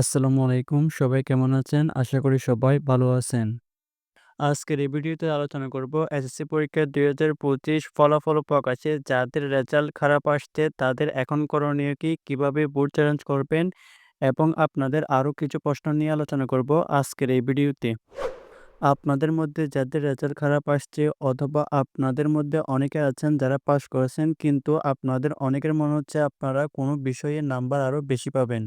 আসসালামু আলাইকুম। সবাই কেমন আছেন? আশা করি সবাই ভালো আছেন। আজকের এই ভিডিওতে আলোচনা করব এসএসসি পরীক্ষা ২০২৫ ফলাফল প্রকাশে যাদের রেজাল্ট খারাপ আসছে, তাদের এখন করণীয় কি? কীভাবে বোর্ড চ্যালেঞ্জ করবেন? এবং আপনাদের আরও কিছু প্রশ্ন নিয়ে আলোচনা করব আজকের এই ভিডিওতে। আপনাদের মধ্যে যাদের রেজাল্ট খারাপ আসছে অথবা আপনাদের মধ্যে অনেকে আছেন যারা পাস করেছেন, কিন্তু আপনাদের অনেকের মনে হচ্ছে আপনারা কোনো বিষয়ে নাম্বার আরও বেশি পাবেন।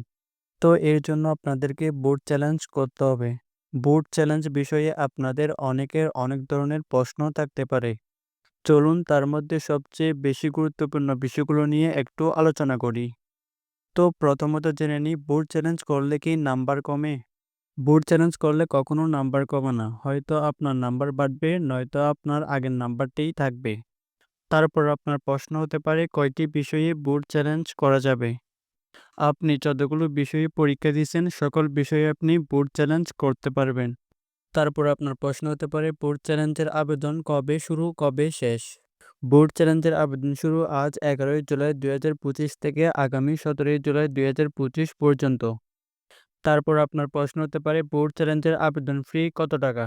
তো এর জন্য আপনাদেরকে বোর্ড চ্যালেঞ্জ করতে হবে। বোর্ড চ্যালেঞ্জ বিষয়ে আপনাদের অনেকের অনেক ধরনের প্রশ্ন থাকতে পারে। চলুন তার মধ্যে সবচেয়ে বেশি গুরুত্বপূর্ণ বিষয়গুলো নিয়ে একটু আলোচনা করি। তো প্রথমত জেনে নিই বোর্ড চ্যালেঞ্জ করলে কি নাম্বার কমে? বোর্ড চ্যালেঞ্জ করলে কখনো নাম্বার কমে না। হয়তো আপনার নাম্বার বাড়বে, নয়তো আপনার আগের নাম্বারটিই থাকবে। তারপর আপনার প্রশ্ন হতে পারে, কয়টি বিষয়ে বোর্ড চ্যালেঞ্জ করা যাবে? আপনি যতগুলো বিষয়ে পরীক্ষা দিয়েছেন, সকল বিষয়ে আপনি বোর্ড চ্যালেঞ্জ করতে পারবেন। তারপর আপনার প্রশ্ন হতে পারে বোর্ড চ্যালেঞ্জের আবেদন কবে শুরু, কবে শেষ? বোর্ড চ্যালেঞ্জের আবেদন শুরু আজ এগারোই জুলাই দুই হাজার পঁচিশ থেকে আগামী সতেরোই জুলাই দুই হাজার পঁচিশ পর্যন্ত। তারপর আপনার প্রশ্ন হতে পারে বোর্ড চ্যালেঞ্জের আবেদন ফি কত টাকা?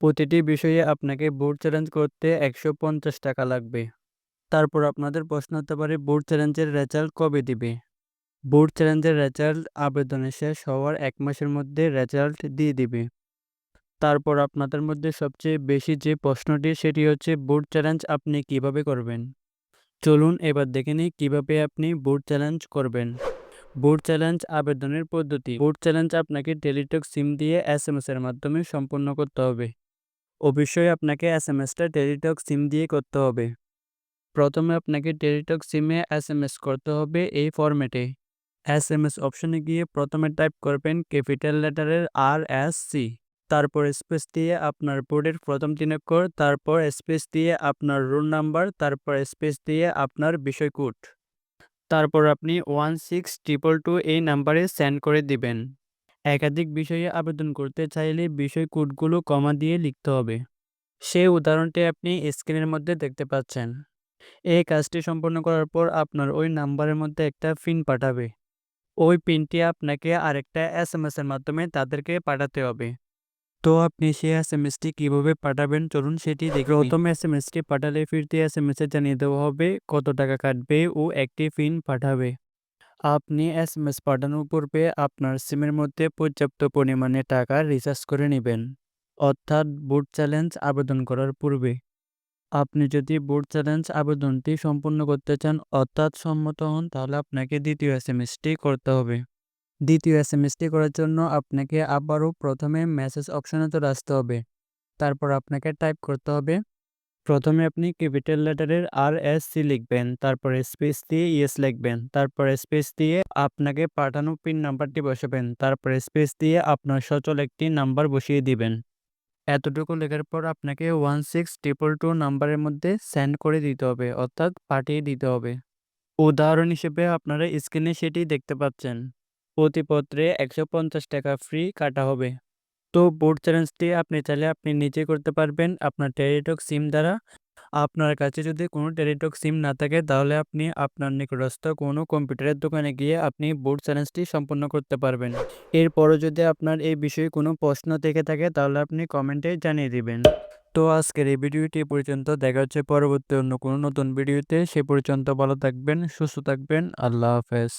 প্রতিটি বিষয়ে আপনাকে বোর্ড চ্যালেঞ্জ করতে একশো পঞ্চাশ টাকা লাগবে। তারপর আপনাদের প্রশ্ন হতে পারে বোর্ড চ্যালেঞ্জের রেজাল্ট কবে দিবে? বোর্ড চ্যালেঞ্জের রেজাল্ট আবেদনের শেষ হওয়ার এক মাসের মধ্যে রেজাল্ট দিয়ে দিবে। তারপর আপনাদের মধ্যে সবচেয়ে বেশি যে প্রশ্নটি, সেটি হচ্ছে বোর্ড চ্যালেঞ্জ আপনি কীভাবে করবেন? চলুন এবার দেখে নিই কীভাবে আপনি বোর্ড চ্যালেঞ্জ করবেন। বোর্ড চ্যালেঞ্জ আবেদনের পদ্ধতি বোর্ড চ্যালেঞ্জ আপনাকে টেলিটক সিম দিয়ে এস এম এস এর মাধ্যমে সম্পন্ন করতে হবে। অবশ্যই আপনাকে এস এম এসটা টেলিটক সিম দিয়ে করতে হবে। প্রথমে আপনাকে টেলিটক সিমে এস এম এস করতে হবে এই ফরম্যাটে এস এম এস অপশনে গিয়ে প্রথমে টাইপ করবেন ক্যাপিটাল লেটারের আর এস সি তারপর স্পেস দিয়ে আপনার বোর্ডের প্রথম তিন অক্ষর, তারপর স্পেস দিয়ে আপনার রোল নাম্বার তারপর স্পেস দিয়ে আপনার বিষয় কোড তারপর আপনি ওয়ান সিক্স ট্রিপল টু এই নাম্বারে সেন্ড করে দিবেন। একাধিক বিষয়ে আবেদন করতে চাইলে বিষয় কোডগুলো কমা দিয়ে লিখতে হবে। সেই উদাহরণটি আপনি স্ক্রিনের মধ্যে দেখতে পাচ্ছেন। এই কাজটি সম্পন্ন করার পর আপনার ওই নাম্বারের মধ্যে একটা পিন পাঠাবে। ওই পিনটি আপনাকে আরেকটা এস এম এস এর মাধ্যমে তাদেরকে পাঠাতে হবে। তো আপনি সেই এস এম এসটি কীভাবে পাঠাবেন? চলুন সেটি দেখি। প্রথম এস এম এসটি পাঠালে ফিরতি এস এম এসে জানিয়ে দেওয়া হবে কত টাকা কাটবে ও একটি পিন পাঠাবে। আপনি এস এম এস পাঠানোর পূর্বে আপনার সিমের মধ্যে পর্যাপ্ত পরিমাণে টাকা রিচার্জ করে নেবেন। অর্থাৎ বুট চ্যালেঞ্জ আবেদন করার পূর্বে। আপনি যদি বোর্ড চ্যালেঞ্জ আবেদনটি সম্পূর্ণ করতে চান, অর্থাৎ সম্মত হন, তাহলে আপনাকে দ্বিতীয় এস এম এসটি করতে হবে। দ্বিতীয় এস এম এসটি করার জন্য আপনাকে আবারও প্রথমে মেসেজ অপশানে তো আসতে হবে। তারপর আপনাকে টাইপ করতে হবে। প্রথমে আপনি ক্যাপিটাল লেটারের আর এস সি লিখবেন, তারপর স্পেস দিয়ে ইয়েস লিখবেন, তারপর স্পেস দিয়ে আপনাকে পাঠানো পিন নাম্বারটি বসাবেন, তারপর স্পেস দিয়ে আপনার সচল একটি নাম্বার বসিয়ে দিবেন। এতটুকু লেখার পর আপনাকে ওয়ান সিক্স ট্রিপল টু নাম্বারের মধ্যে সেন্ড করে দিতে হবে, অর্থাৎ পাঠিয়ে দিতে হবে। উদাহরণ হিসেবে আপনারা স্ক্রিনে সেটি দেখতে পাচ্ছেন। প্রতিপত্রে একশো পঞ্চাশ টাকা ফ্রি কাটা হবে। তো বোর্ড চ্যালেঞ্জটি আপনি চাইলে আপনি নিজে করতে পারবেন আপনার টেলিটক সিম দ্বারা। আপনার কাছে যদি কোনো টেলিটক সিম না থাকে, তাহলে আপনি আপনার নিকটস্থ কোনো কম্পিউটারের দোকানে গিয়ে আপনি বোর্ড চ্যালেঞ্জটি সম্পন্ন করতে পারবেন। এরপরও যদি আপনার এই বিষয়ে কোনো প্রশ্ন থেকে থাকে, তাহলে আপনি কমেন্টে জানিয়ে দিবেন। তো আজকের এই ভিডিওটি পর্যন্ত। দেখা হচ্ছে পরবর্তী অন্য কোনো নতুন ভিডিওতে। সে পর্যন্ত ভালো থাকবেন, সুস্থ থাকবেন। আল্লাহ হাফেজ।